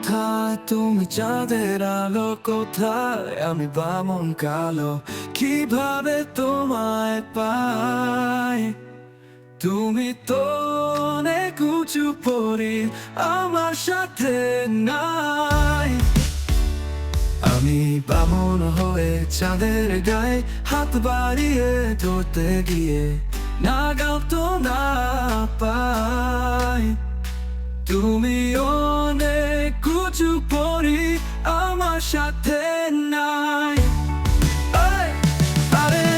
কোথায়? তুমি চাঁদের আলো কোথায়? আমি বামন কালো, কীভাবে তোমায় পাই? তুমি তো অনেক উঁচু পড়ি আমার সাথে নাই। আমি বামন হয়ে চাঁদের গায়ে হাত বাড়িয়ে ধরতে গিয়ে নাগাল তো না সাথে নাই। এই, আরে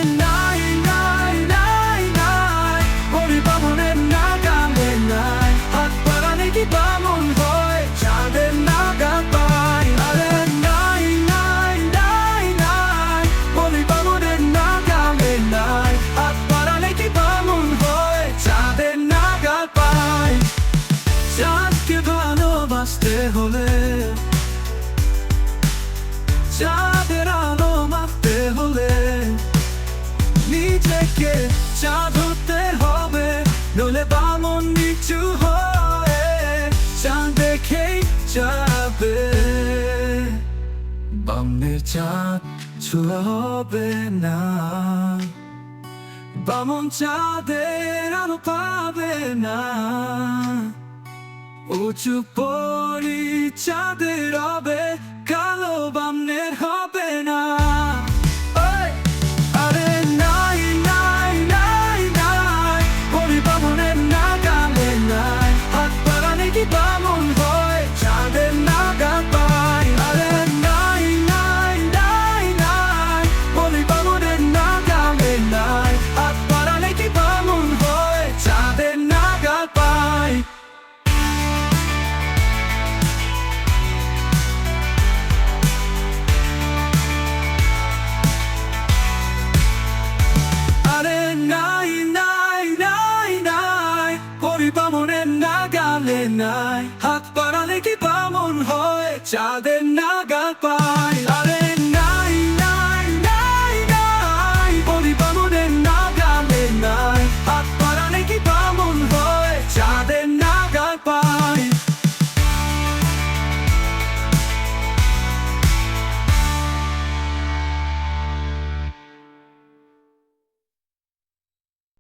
নিজেকে চাঁদ হতে হবে নলে বামন নিচু হয়ে চাঁদ দেখেই যাবে। বামনের চাঁদ ছোঁয়া হবে না, বামন চাঁদের আলো পাবে না। উঁচু পরি চাঁদের হবে চাঁদের না